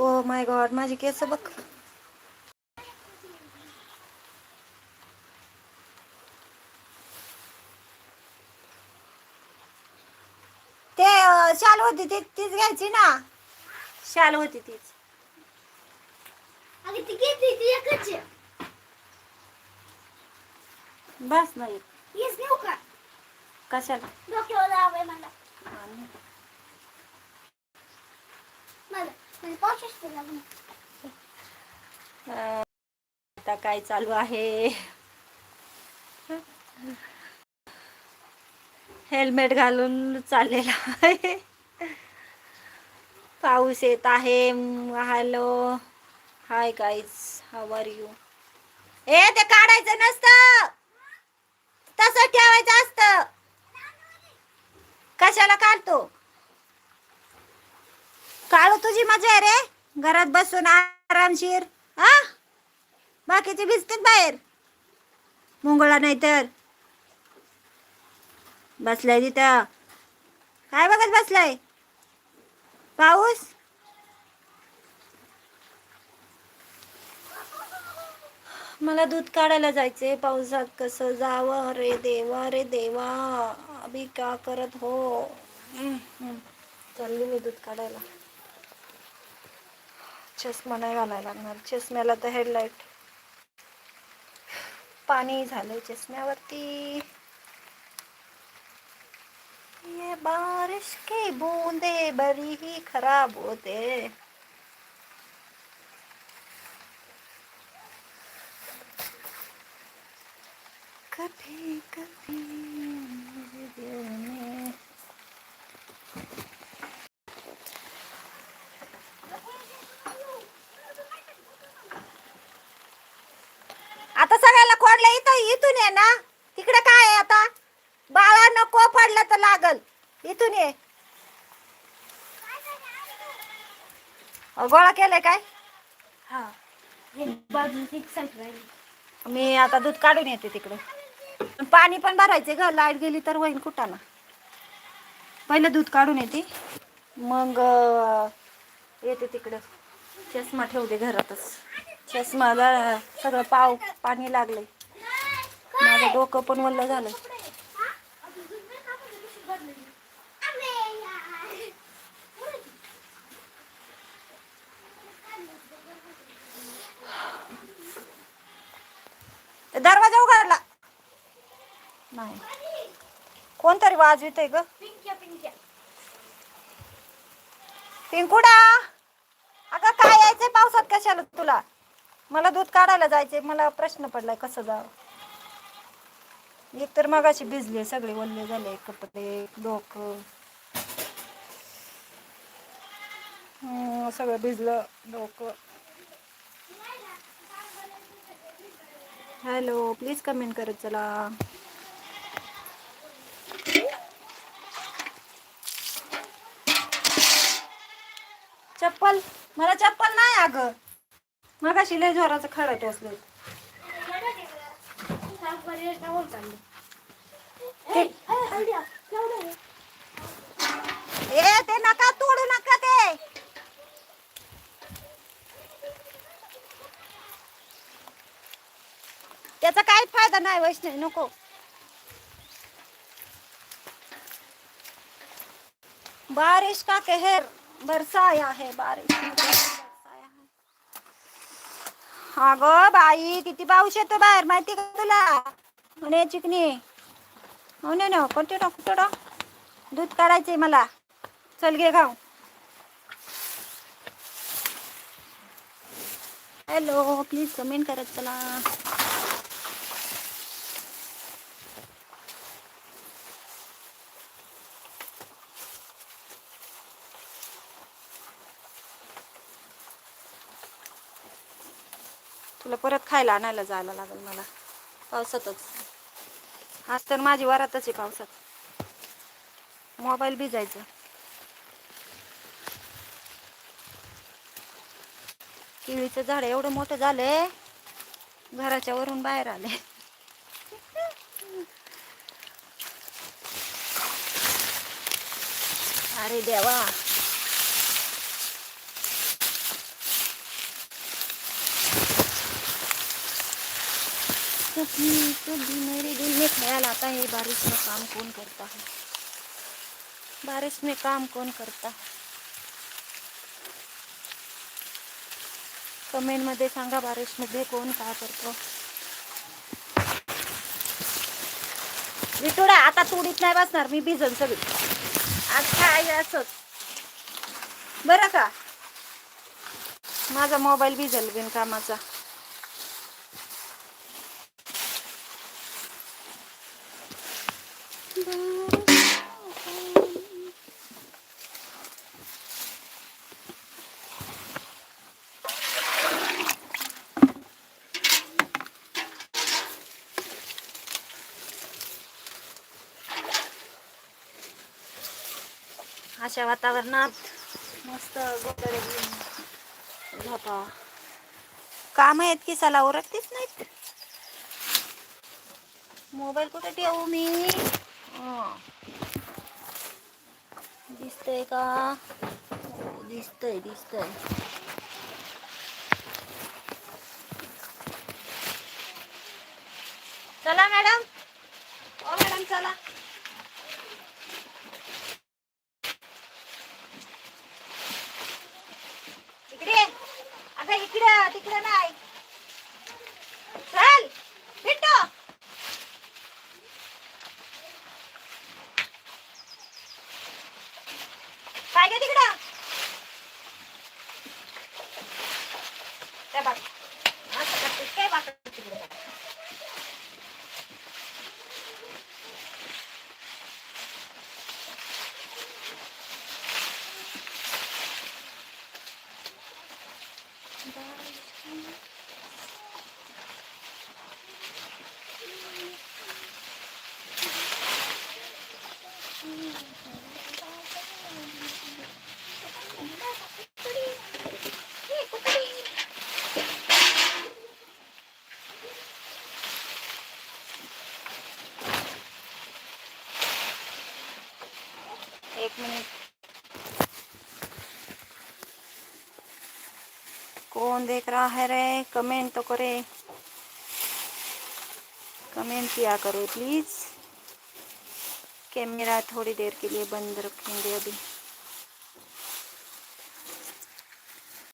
Oh my God माझी केस बघ. ते शाल होती ती तीच घ्यायची ना? शाल होती तीच. अगं ती घेतली ती एकच. आहे. बस नाही हेच नेऊ का? कशाला? डोक्यावर लावाय मला मला म्हणजे पाऊस असतो लागून अं, आता काय चालू आहे? हेल्मेट घालून चाललेला आहे. पाऊस येत आहे hello. Hi guys how are you ए ते काढायचं नसतं. तसं ठेवायचं असतं. कशाला काढतो? काळू तुझी मजा आहे रे. घरात बसून आरामशीर हा बाकीचे भिजतात बाहेर. मुंगळा नाही तर. बसलाय तिथं. काय बघत बसलाय? पाऊस? मला दूध काढायला जायचंय. पावसात कसं जावं? रे देवा रे देवा. अभि का करत हो? हम्म, चालली मी दूध काढायला. चष्मा नाही घालायला लागणार. चष्म्याला तर हेडलाईट पाणी झालंय चष्म्यावरती. ये बारिश की बूंदे बरी ही खराब होते. कभी कभी मेरे दिल में इथून ये ना. तिकडे काय आहे आता? बाळा नको पडलं तर लागल. इथून ये. गोळा केलाय काय? हा. मी आता दूध काढून येते तिकडे. पाणी पण भरायचे ग. लाइट गेली तर होईल कुठाना पहिलं दूध काढून येते. मग येते तिकडं. चष्मा ठेवते घरातच. चष्माला सगळं पाव पाणी लागलंय. माझं डोकं पण वल्ल झालं. दरवाजा उघडला. नाही. कोणतरी वाजवित ग? पिंकुडा! अगं काय यायचंय पावसात कशाला तुला? मला दूध काढायला जायचंय. मला प्रश्न पडलाय कसं जावं? एक तर मगाशी भिजले सगळे ओल्ले झाले कपडे डोकं. सगळं भिजलं डोक. हॅलो प्लीज कमेंट करत चला. चप्पल मला चप्पल नाही अगं. मगाशी लय जोराचं खडा टोचलं ए ते नका तोडू नका ते. त्याचा काही फायदा नाही वैष्णवी नको. बारिश का कहर बरसाया है बारिश. अगं बाई किती पाऊस येतो बाहेर माहिती का तुला? म्हणे चिकनी हो ना ना कोणते टाक कुठं ना दूध काढायचंय मला. चल घे खाऊ हॅलो प्लीज कमेंट करत चला. तुला परत खायला आणायला जायला लागेल मला. पावसातच. आज तर माझी वरातच आहे पावसात. मोबाईल भिजायचं. केळीचं झाड एवढं मोठं झालंय घराच्या वरून बाहेर आले अरे देवा. कभी कभी मेरे दिल में ख्याल आता है बारिश में काम कौन करता है? बारिश में काम कौन करता है? कमेंटमध्ये सांगा बारिशमध्ये कोण काय करतो? विटोडा आता तुडीत नाही बसणार मी भिजन सगळी आता काय असंच बरं का? माझा मोबाईल भिजल बिनकामाचा अशा वातावरणात मस्त गोदडे घेऊन झोपा. काम आहेत की सला ओरखतेच नाहीत? मोबाईल कुठे ठेवू मी? दिसतंय का? हो, दिसतंय दिसतंय. चला मॅडम. ओ मॅडम चला इकडे ये. अगं इकडे तिकडे नाही चल बिट्टू काय ग तिकडं त्या बघ असं करतेस काय वाटत तिकडे बघ. एक कौन देख रहा है रे कमेंट तो करे कमेंट किया करो प्लीज कैमरा थोड़ी देर के लिए बंद रखेंगे अभी.